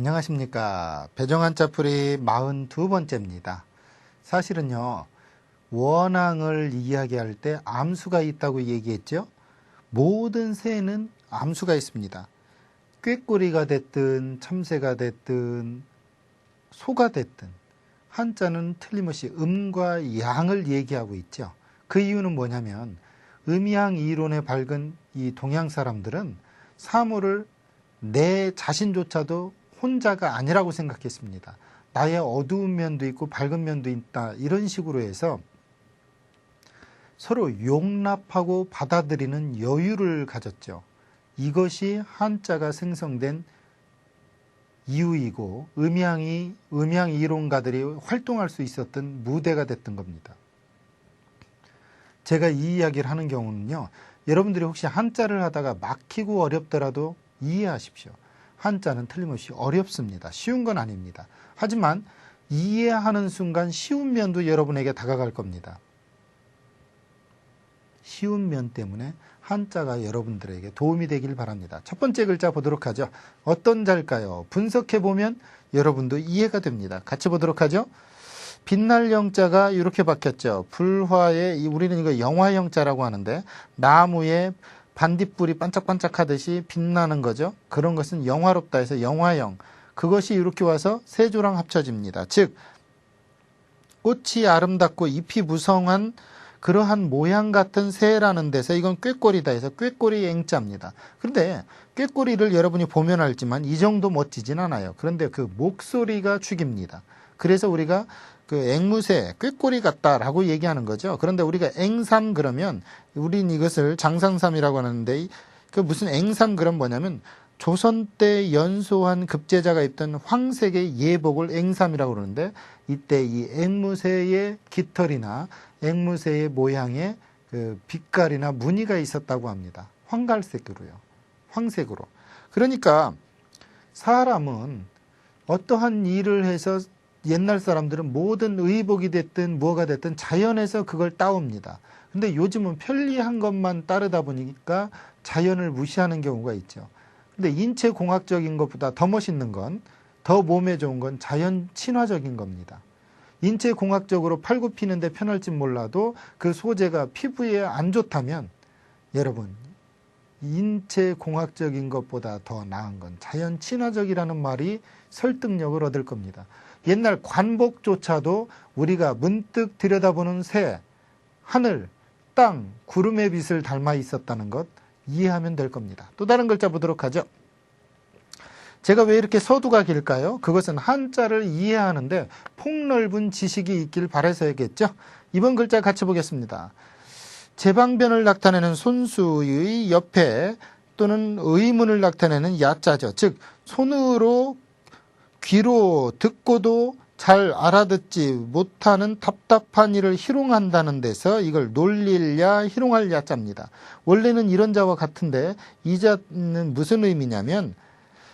안녕하십니까. 배정한 짜풀이 42번째입니다. 사실은요, 원앙을 이야기할 때 암수가 있다고 얘기했죠? 모든 새는 암수가 있습니다. 꾀꼬리가 됐든, 참새가 됐든, 소가 됐든, 한자는 틀림없이 음과 양을 얘기하고 있죠. 그 이유는 뭐냐면, 음양 이론에 밝은 이 동양 사람들은 사물을 내 자신조차도 혼자가 아니라고 생각했습니다. 나의 어두운 면도 있고 밝은 면도 있다. 이런 식으로 해서 서로 용납하고 받아들이는 여유를 가졌죠. 이것이 한자가 생성된 이유이고 음양이 음양 이론가들이 활동할 수 있었던 무대가 됐던 겁니다. 제가 이 이야기를 하는 경우는요. 여러분들이 혹시 한자를 하다가 막히고 어렵더라도 이해하십시오. 한자는 틀림없이 어렵습니다. 쉬운 건 아닙니다. 하지만 이해하는 순간 쉬운 면도 여러분에게 다가갈 겁니다. 쉬운 면 때문에 한자가 여러분들에게 도움이 되길 바랍니다. 첫 번째 글자 보도록 하죠. 어떤 자일까요? 분석해 보면 여러분도 이해가 됩니다. 같이 보도록 하죠. 빛날 영자가 이렇게 박혔죠. 불화에 우리는 이거 영화 영자라고 하는데 나무에 반딧불이 반짝반짝하듯이 빛나는 거죠. 그런 것은 영화롭다 해서 영화영. 그것이 이렇게 와서 세조랑 합쳐집니다. 즉 꽃이 아름답고 잎이 무성한 그러한 모양 같은 새라는 데서 이건 꾀꼬리다 해서 꾀꼬리 앵자입니다. 그런데 꾀꼬리를 여러분이 보면 알지만 이 정도 멋지진 않아요. 그런데 그 목소리가 죽입니다. 그래서 우리가 그 앵무새 꾀꼬리 같다라고 얘기하는 거죠. 그런데 우리가 앵삼 그러면 우린 이것을 장상삼이라고 하는데 그 무슨 앵삼 그럼 뭐냐면 조선 때 연소한 급제자가 입던 황색의 예복을 앵삼이라고 그러는데 이때 이 앵무새의 깃털이나 앵무새의 모양의 그 빛깔이나 무늬가 있었다고 합니다. 황갈색으로요. 황색으로. 그러니까 사람은 어떠한 일을 해서 옛날 사람들은 모든 의복이 됐든 무엇가 됐든 자연에서 그걸 따옵니다. 근데 요즘은 편리한 것만 따르다 보니까 자연을 무시하는 경우가 있죠. 근데 인체 공학적인 것보다 더 멋있는 건, 더 몸에 좋은 건 자연 친화적인 겁니다. 인체 공학적으로 팔굽 피는데 편할진 몰라도 그 소재가 피부에 안 좋다면 여러분 인체 공학적인 것보다 더 나은 건 자연 친화적이라는 말이 설득력을 얻을 겁니다. 옛날 관복조차도 우리가 문득 들여다보는 새, 하늘, 땅, 구름의 빛을 닮아 있었다는 것 이해하면 될 겁니다. 또 다른 글자 보도록 하죠. 제가 왜 이렇게 서두가 길까요? 그것은 한자를 이해하는데 폭넓은 지식이 있길 바라서야겠죠. 이번 글자 같이 보겠습니다. 제방변을 나타내는 손수의 옆에 또는 의문을 나타내는 야자죠. 즉 손으로 귀로 듣고도 잘 알아듣지 못하는 답답한 일을 희롱한다는 데서 이걸 놀릴야 희롱할 야자입니다. 원래는 이런 자와 같은데 이 자는 무슨 의미냐면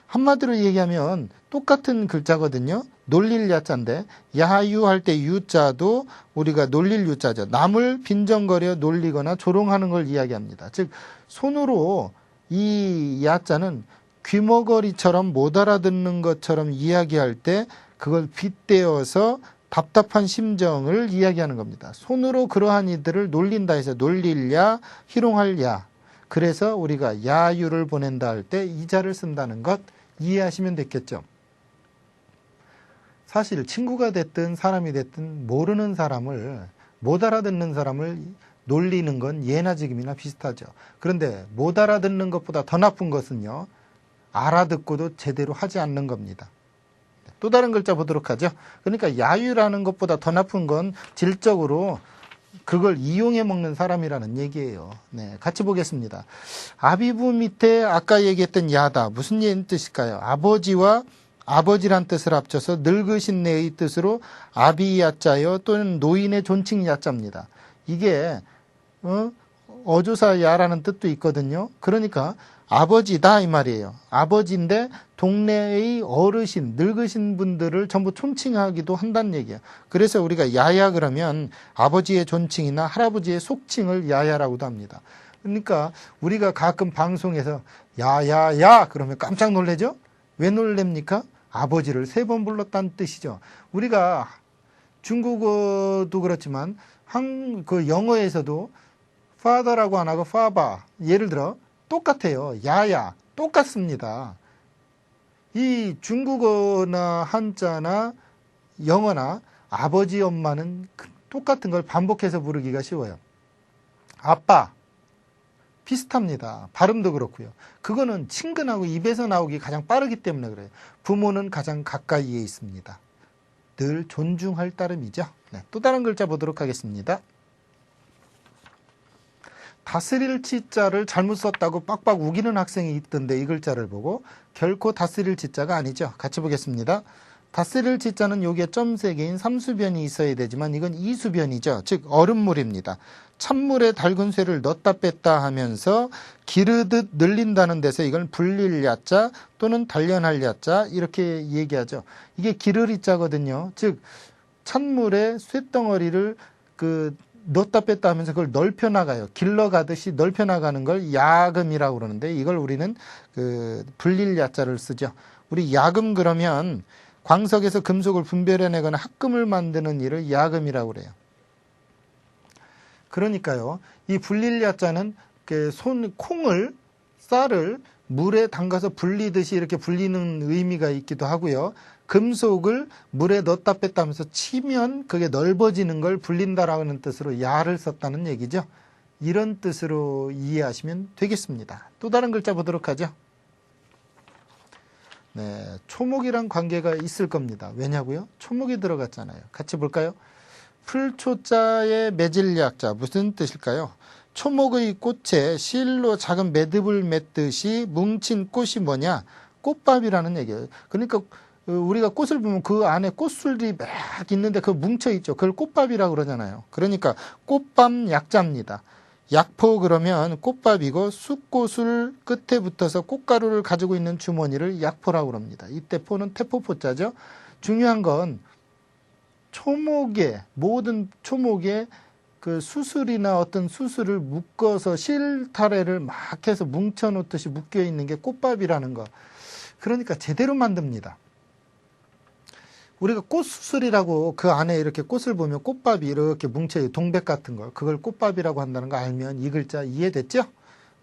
한마디로 얘기하면 똑같은 글자거든요. 놀릴 야자인데 야유할 때 유자도 우리가 놀릴 유자죠. 남을 빈정거려 놀리거나 조롱하는 걸 이야기합니다. 즉 손으로 이 야자는 귀머거리처럼 못 알아듣는 것처럼 이야기할 때 그걸 빗대어서 답답한 심정을 이야기하는 겁니다. 손으로 그러한 이들을 놀린다 해서 놀릴야, 희롱할야. 그래서 우리가 야유를 보낸다 할 때 이자를 쓴다는 것 이해하시면 됐겠죠. 사실 친구가 됐든 사람이 됐든 모르는 사람을 못 알아듣는 사람을 놀리는 건 예나 지금이나 비슷하죠. 그런데 못 알아듣는 것보다 더 나쁜 것은요. 알아듣고도 제대로 하지 않는 겁니다. 또 다른 글자 보도록 하죠. 그러니까 야유라는 것보다 더 나쁜 건 질적으로 그걸 이용해 먹는 사람이라는 얘기예요. 네, 같이 보겠습니다. 아비부 밑에 아까 얘기했던 야다 무슨 뜻일까요? 아버지와 아버지란 뜻을 합쳐서 늙으신 내의 뜻으로 아비야자요 또는 노인의 존칭 야자입니다. 이게 어? 어조사 야라는 뜻도 있거든요. 그러니까 아버지다 이 말이에요. 아버지인데 동네의 어르신, 늙으신 분들을 전부 촌칭하기도 한다는 얘기예요. 그래서 우리가 야야 그러면 아버지의 존칭이나 할아버지의 속칭을 야야라고도 합니다. 그러니까 우리가 가끔 방송에서 야야야 그러면 깜짝 놀래죠? 왜 놀랍니까? 아버지를 세 번 불렀다는 뜻이죠. 우리가 중국어도 그렇지만 한 그 영어에서도 father라고 안 하고 father 예를 들어 똑같아요. 야야 똑같습니다. 이 중국어나 한자나 영어나 아버지 엄마는 그 똑같은 걸 반복해서 부르기가 쉬워요. 아빠 비슷합니다. 발음도 그렇고요. 그거는 친근하고 입에서 나오기 가장 빠르기 때문에 그래요. 부모는 가장 가까이에 있습니다. 늘 존중할 따름이죠. 네, 또 다른 글자 보도록 하겠습니다. 다스릴 치자를 잘못 썼다고 빡빡 우기는 학생이 있던데 이 글자를 보고 결코 다스릴 치자가 아니죠. 같이 보겠습니다. 다스릴 치자는 여기에 점 세 개인 삼수변이 있어야 되지만 이건 이수변이죠. 즉 얼음물입니다. 찬물에 달군 쇠를 넣었다 뺐다 하면서 기르듯 늘린다는 데서 이걸 불릴 야자 또는 단련할 야자 이렇게 얘기하죠. 이게 기르리 자거든요. 즉 찬물에 쇳덩어리를 그 넣었다 뺐다 하면서 그걸 넓혀 나가요. 길러 가듯이 넓혀 나가는 걸 야금이라고 그러는데 이걸 우리는 그 불릴 야자를 쓰죠. 우리 야금 그러면 광석에서 금속을 분별해내거나 합금을 만드는 일을 야금이라고 그래요. 그러니까요, 이 불릴 야자는 손 콩을 쌀을 물에 담가서 불리듯이 이렇게 불리는 의미가 있기도 하고요. 금속을 물에 넣었다 뺐다 하면서 치면 그게 넓어지는 걸 불린다라는 뜻으로 야를 썼다는 얘기죠. 이런 뜻으로 이해하시면 되겠습니다. 또 다른 글자 보도록 하죠. 네, 초목이랑 관계가 있을 겁니다. 왜냐고요? 초목이 들어갔잖아요. 같이 볼까요? 풀초자의 매질리학자 무슨 뜻일까요? 초목의 꽃에 실로 작은 매듭을 맺듯이 뭉친 꽃이 뭐냐? 꽃밥이라는 얘기예요. 그러니까 우리가 꽃을 보면 그 안에 꽃술이 막 있는데 그 뭉쳐 있죠. 그걸 꽃밥이라고 그러잖아요. 그러니까 꽃밥 약자입니다. 약포 그러면 꽃밥이고 쑥꽃을 끝에 붙어서 꽃가루를 가지고 있는 주머니를 약포라고 그럽니다. 이때 포는 태포포자죠. 중요한 건 초목에 모든 초목에 그 수술이나 어떤 수술을 묶어서 실타래를 막 해서 뭉쳐 놓듯이 묶여 있는 게 꽃밥이라는 거. 그러니까 제대로 만듭니다. 우리가 꽃수술이라고 그 안에 이렇게 꽃을 보면 꽃밥이 이렇게 뭉쳐요. 동백 같은 걸. 그걸 꽃밥이라고 한다는 거 알면 이 글자 이해됐죠?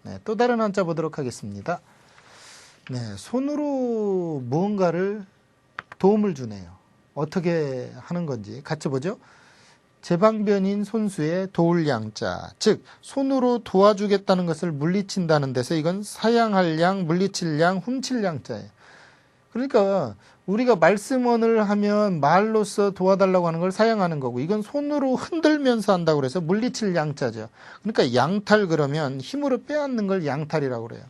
네, 또 다른 한자 보도록 하겠습니다. 네, 손으로 무언가를 도움을 주네요. 어떻게 하는 건지 같이 보죠. 제방변인 손수의 도울 양자, 즉 손으로 도와주겠다는 것을 물리친다는 데서 이건 사양할 양, 물리칠 양, 훔칠 양자예요. 그러니까 우리가 말씀원을 하면 말로써 도와달라고 하는 걸 사용하는 거고 이건 손으로 흔들면서 한다고 그래서 물리칠 양자죠. 그러니까 양탈 그러면 힘으로 빼앗는 걸 양탈이라고 그래요.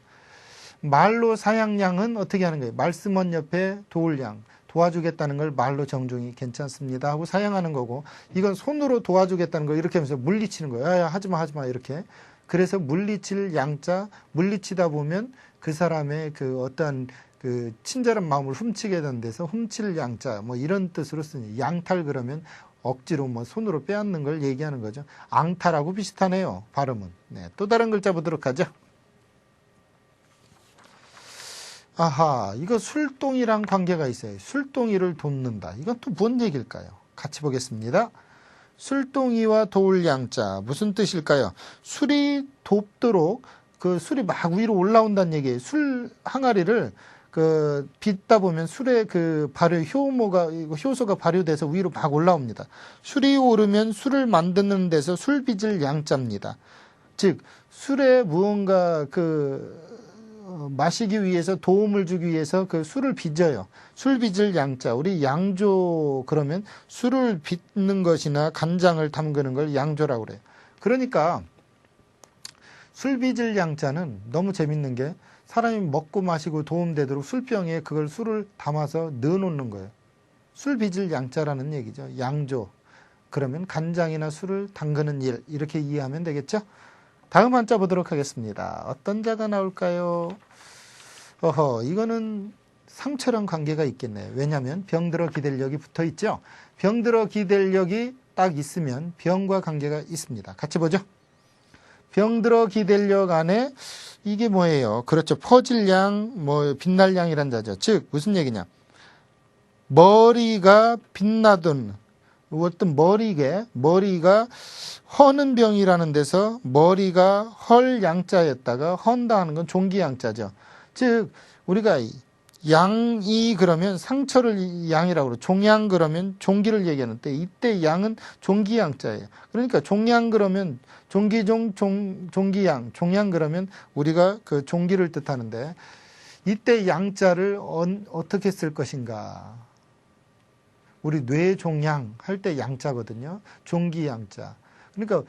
말로 사양량은 어떻게 하는 거예요? 말씀원 옆에 도울 양 도와주겠다는 걸 말로 정중히 괜찮습니다 하고 사양하는 거고 이건 손으로 도와주겠다는 걸 이렇게 하면서 물리치는 거예요. 야, 야 하지마 하지마 이렇게. 그래서 물리칠 양자 물리치다 보면 그 사람의 그 어떠한 그 친절한 마음을 훔치게 된 데서 훔칠 양자 뭐 이런 뜻으로 쓰니 양탈 그러면 억지로 뭐 손으로 빼앗는 걸 얘기하는 거죠. 앙탈하고 비슷하네요. 발음은. 네, 또 다른 글자 보도록 하죠. 아하, 이거 술동이랑 관계가 있어요. 술동이를 돕는다. 이건 또 뭔 얘기일까요? 같이 보겠습니다. 술동이와 도울 양자 무슨 뜻일까요? 술이 돕도록 그 술이 막 위로 올라온다는 얘기예요. 술 항아리를 그 빚다 보면 술의 그 발효 효모가 효소가 발효돼서 위로 막 올라옵니다. 술이 오르면 술을 만드는 데서 술 빚을 양자입니다. 즉 술에 무언가 그 어, 마시기 위해서 도움을 주기 위해서 그 술을 빚어요. 술 빚을 양자. 우리 양조 그러면 술을 빚는 것이나 간장을 담그는 걸 양조라고 그래요. 그러니까 술 빚을 양자는 너무 재밌는 게 사람이 먹고 마시고 도움되도록 술병에 그걸 술을 담아서 넣어놓는 거예요. 술 빚을 양자라는 얘기죠. 양조. 그러면 간장이나 술을 담그는 일 이렇게 이해하면 되겠죠? 다음 한자 보도록 하겠습니다. 어떤 자가 나올까요? 어허, 이거는 상처랑 관계가 있겠네요. 왜냐하면 병들어 기댈력이 붙어 있죠. 병들어 기댈력이 딱 있으면 병과 관계가 있습니다. 같이 보죠. 병들어 기댈력 안에 이게 뭐예요? 그렇죠. 퍼질 양, 뭐, 빛날 양이란 자죠. 즉, 무슨 얘기냐. 머리가 빛나던 어떤 머리게 머리가 허는 병이라는 데서 머리가 헐 양자였다가 헌다 하는 건 종기 양자죠. 즉 우리가 양이 그러면 상처를 양이라고 그러 종양 그러면 종기를 얘기하는데 이때 양은 종기 양자예요. 그러니까 종양 그러면 종기종 종 종기양 종양 그러면 우리가 그 종기를 뜻하는데 이때 양자를 언- 어떻게 쓸 것인가? 우리 뇌종양 할 때 양자거든요. 종기 양자. 그러니까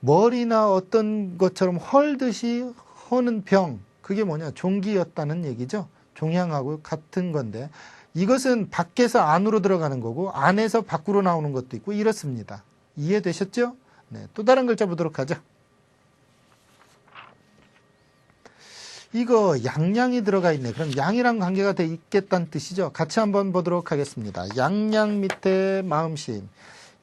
머리나 어떤 것처럼 헐듯이 허는 병 그게 뭐냐 종기였다는 얘기죠. 종양하고 같은 건데 이것은 밖에서 안으로 들어가는 거고 안에서 밖으로 나오는 것도 있고 이렇습니다. 이해되셨죠? 네, 또 다른 글자 보도록 하죠. 이거 양양이 들어가 있네. 그럼 양이랑 관계가 돼 있겠다는 뜻이죠. 같이 한번 보도록 하겠습니다. 양양 밑에 마음심.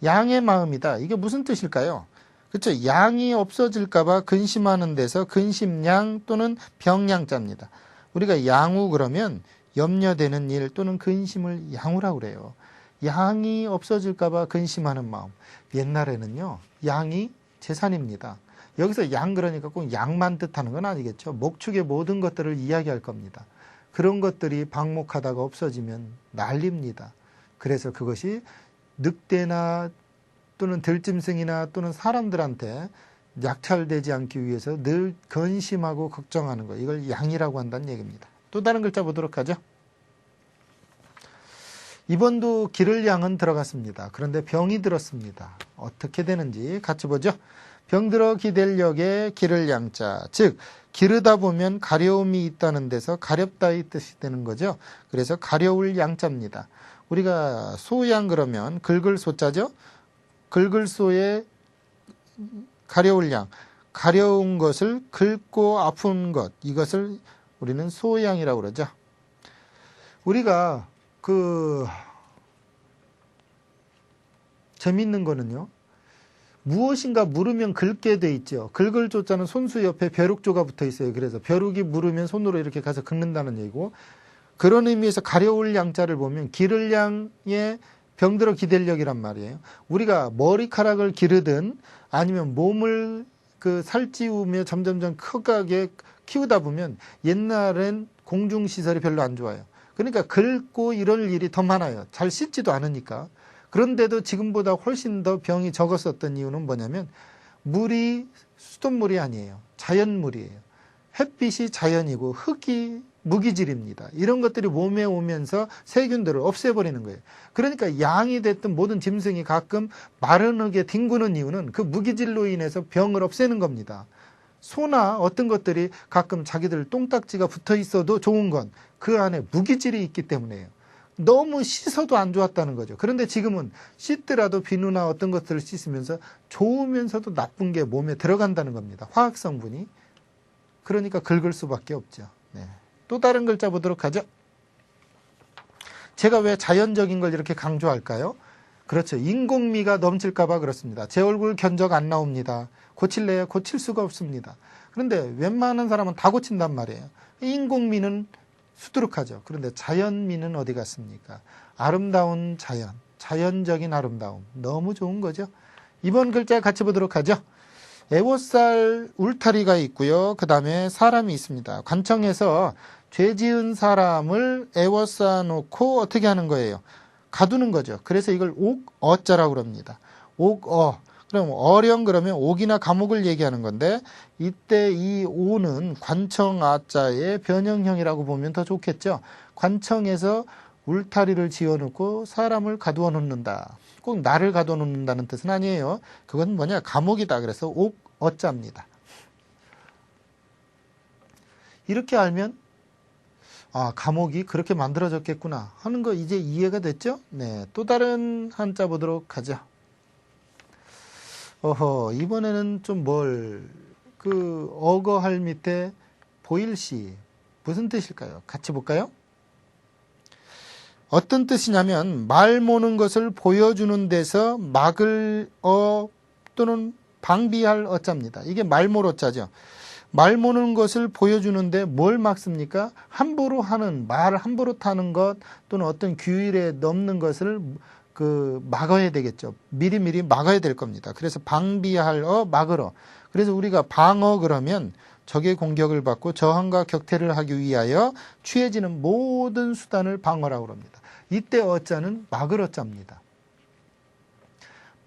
양의 마음이다. 이게 무슨 뜻일까요? 그렇죠. 양이 없어질까 봐 근심하는 데서 근심양 또는 병양자입니다. 우리가 양우 그러면 염려되는 일 또는 근심을 양우라고 그래요. 양이 없어질까봐 근심하는 마음. 옛날에는요, 양이 재산입니다. 여기서 양 그러니까 꼭 양만 뜻하는 건 아니겠죠. 목축의 모든 것들을 이야기할 겁니다. 그런 것들이 방목하다가 없어지면 난립니다. 그래서 그것이 늑대나 또는 들짐승이나 또는 사람들한테 약탈되지 않기 위해서 늘 근심하고 걱정하는 거 이걸 양이라고 한다는 얘기입니다. 또 다른 글자 보도록 하죠. 이번도 기를 양은 들어갔습니다. 그런데 병이 들었습니다. 어떻게 되는지 같이 보죠. 병들어 기댈력에 기를 양자, 즉 기르다 보면 가려움이 있다는 데서 가렵다 이 뜻이 되는 거죠. 그래서 가려울 양자입니다. 우리가 소양 그러면 긁을 소자죠. 긁을 소에 가려울 양, 가려운 것을 긁고 아픈 것, 이것을 우리는 소양이라고 그러죠. 우리가 그 재밌는 거는요. 무엇인가 물으면 긁게 돼 있죠. 긁을 조자는 손수 옆에 벼룩조가 붙어 있어요. 그래서 벼룩이 물으면 손으로 이렇게 가서 긁는다는 얘기고 그런 의미에서 가려울 양자를 보면 기를 양의 병들어 기댈력이란 말이에요. 우리가 머리카락을 기르든 아니면 몸을 그 살찌우며 점점점 크게 키우다 보면 옛날엔 공중시설이 별로 안 좋아요. 그러니까 긁고 이럴 일이 더 많아요. 잘 씻지도 않으니까. 그런데도 지금보다 훨씬 더 병이 적었었던 이유는 뭐냐면 물이 수돗물이 아니에요. 자연물이에요. 햇빛이 자연이고 흙이 무기질입니다. 이런 것들이 몸에 오면서 세균들을 없애버리는 거예요. 그러니까 양이 됐든 모든 짐승이 가끔 마른 흙에 뒹구는 이유는 그 무기질로 인해서 병을 없애는 겁니다. 소나 어떤 것들이 가끔 자기들 똥딱지가 붙어 있어도 좋은 건 그 안에 무기질이 있기 때문에요. 너무 씻어도 안 좋았다는 거죠. 그런데 지금은 씻더라도 비누나 어떤 것들을 씻으면서 좋으면서도 나쁜 게 몸에 들어간다는 겁니다. 화학 성분이. 그러니까 긁을 수밖에 없죠. 네. 또 다른 글자 보도록 하죠. 제가 왜 자연적인 걸 이렇게 강조할까요? 그렇죠. 인공미가 넘칠까봐 그렇습니다. 제 얼굴 견적 안 나옵니다. 고칠래요? 고칠 수가 없습니다. 그런데 웬만한 사람은 다 고친단 말이에요. 인공미는 수두룩하죠. 그런데 자연미는 어디 갔습니까? 아름다운 자연, 자연적인 아름다움. 너무 좋은 거죠. 이번 글자 같이 보도록 하죠. 애워살 울타리가 있고요. 그 다음에 사람이 있습니다. 관청에서 죄 지은 사람을 애워싸 놓고 어떻게 하는 거예요? 가두는 거죠. 그래서 이걸 옥어자라고 그럽니다. 옥어. 그럼 어령 그러면 옥이나 감옥을 얘기하는 건데 이때 이 오는 관청 아자의 변형형이라고 보면 더 좋겠죠. 관청에서 울타리를 지어놓고 사람을 가두어 놓는다. 꼭 나를 가두어 놓는다는 뜻은 아니에요. 그건 뭐냐 감옥이다. 그래서 옥어자입니다. 이렇게 알면 아 감옥이 그렇게 만들어졌겠구나 하는 거 이제 이해가 됐죠? 네, 또 다른 한자 보도록 하죠. 어허, 이번에는 좀 뭘, 그, 어거할 밑에 보일시. 무슨 뜻일까요? 같이 볼까요? 어떤 뜻이냐면, 말 모는 것을 보여주는 데서 막을 어 또는 방비할 어자입니다. 이게 말모어자죠. 말 모는 것을 보여주는데 뭘 막습니까? 함부로 하는 말 함부로 타는 것 또는 어떤 규율에 넘는 것을 그 막아야 되겠죠. 미리미리 막아야 될 겁니다. 그래서 방비할 어 막으러. 그래서 우리가 방어 그러면 적의 공격을 받고 저항과 격퇴를 하기 위하여 취해지는 모든 수단을 방어라고 합니다. 이때 어자는 막을 어자입니다.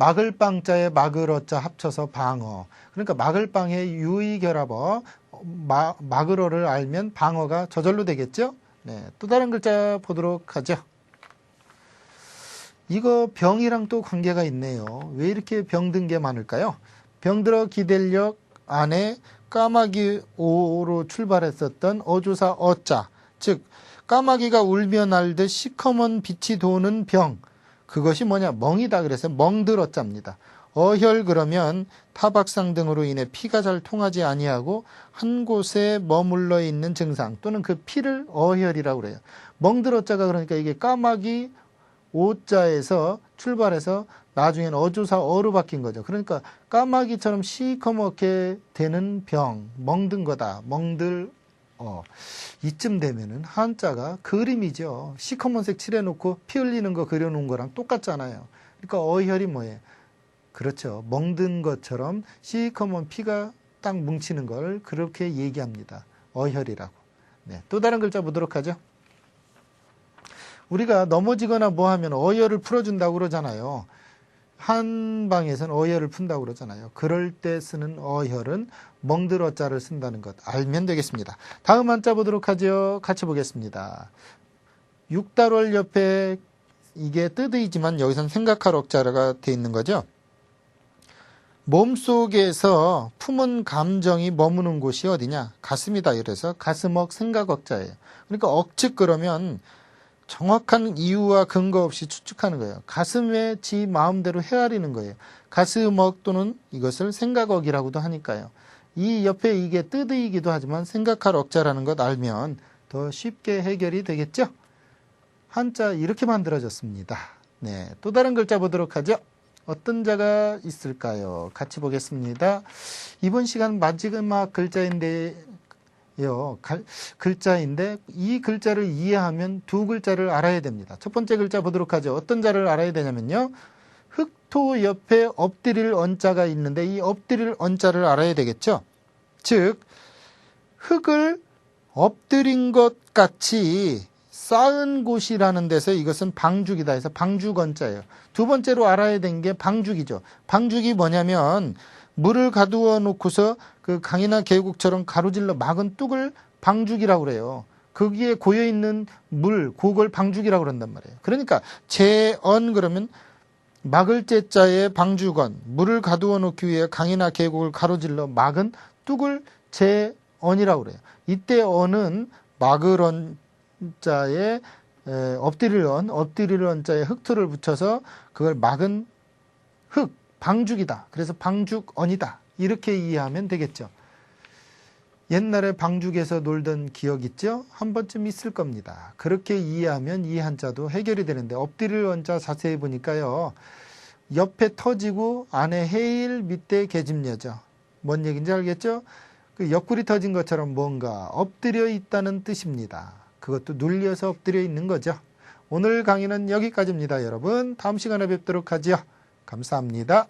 막을 빵자에 막을 어자 합쳐서 방어. 그러니까 막을 빵에 유의 결합어 마, 막을어를 알면 방어가 저절로 되겠죠? 네, 또 다른 글자 보도록 하죠. 이거 병이랑 또 관계가 있네요. 왜 이렇게 병든 게 많을까요? 병들어 기댈력 안에 까마귀 오로 출발했었던 어조사 어자, 즉 까마귀가 울며 날듯 시커먼 빛이 도는 병. 그것이 뭐냐? 멍이다. 그래서 멍들어자입니다. 어혈 그러면 타박상 등으로 인해 피가 잘 통하지 아니하고 한 곳에 머물러 있는 증상 또는 그 피를 어혈이라고 그래요. 멍들어자가 그러니까 이게 까마귀 오자에서 출발해서 나중에는 어조사 어로 바뀐 거죠. 그러니까 까마귀처럼 시커멓게 되는 병, 멍든 거다. 멍들 어, 이쯤 되면은 한자가 그림이죠. 시커먼색 칠해놓고 피 흘리는 거 그려놓은 거랑 똑같잖아요. 그러니까 어혈이 뭐예요? 그렇죠. 멍든 것처럼 시커먼 피가 딱 뭉치는 걸 그렇게 얘기합니다. 어혈이라고. 네, 또 다른 글자 보도록 하죠. 우리가 넘어지거나 뭐 하면 어혈을 풀어준다고 그러잖아요. 한방에서는 어혈을 푼다고 그러잖아요. 그럴 때 쓰는 어혈은 멍들어 자를 쓴다는 것 알면 되겠습니다. 다음 한자 보도록 하죠. 같이 보겠습니다. 육달월 옆에 이게 뜨드이지만 여기선 생각할 억자가 돼 있는 거죠. 몸속에서 품은 감정이 머무는 곳이 어디냐? 가슴이다. 이래서 가슴억 생각억자예요. 그러니까 억측 그러면 정확한 이유와 근거 없이 추측하는 거예요. 가슴에 지 마음대로 헤아리는 거예요. 가슴억 또는 이것을 생각억이라고도 하니까요. 이 옆에 이게 뜨드이기도 하지만 생각할 억자라는 것 알면 더 쉽게 해결이 되겠죠? 한자 이렇게 만들어졌습니다. 네, 또 다른 글자 보도록 하죠. 어떤 자가 있을까요? 같이 보겠습니다. 이번 시간 마지막 글자인데 요. 갈, 글자인데 이 글자를 이해하면 두 글자를 알아야 됩니다. 첫 번째 글자 보도록 하죠. 어떤 자를 알아야 되냐면요. 흑토 옆에 엎드릴 언자가 있는데 이 엎드릴 언자를 알아야 되겠죠. 즉 흙을 엎드린 것 같이 쌓은 곳이라는 데서 이것은 방죽이다 해서 방죽언자예요. 두 번째로 알아야 되는 게 방죽이죠. 방죽이 뭐냐면 물을 가두어 놓고서 그 강이나 계곡처럼 가로질러 막은 뚝을 방죽이라고 그래요. 거기에 고여 있는 물, 그걸 방죽이라고 그런단 말이에요. 그러니까 재언 그러면 막을 제자에 방죽언, 물을 가두어 놓기 위해 강이나 계곡을 가로질러 막은 뚝을 재언이라고 그래요. 이때 언은 막을 언 자에 엎드릴 언, 엎드릴 언자에 흑토를 붙여서 그걸 막은 흑, 방죽이다. 그래서 방죽언이다. 이렇게 이해하면 되겠죠. 옛날에 방죽에서 놀던 기억 있죠? 한 번쯤 있을 겁니다. 그렇게 이해하면 이 한자도 해결이 되는데 엎드릴 언자 자세히 보니까요. 옆에 터지고 안에 해일 밑에 계집녀죠. 뭔 얘기인지 알겠죠? 그 옆구리 터진 것처럼 뭔가 엎드려 있다는 뜻입니다. 그것도 눌려서 엎드려 있는 거죠. 오늘 강의는 여기까지입니다, 여러분. 다음 시간에 뵙도록 하죠. 감사합니다.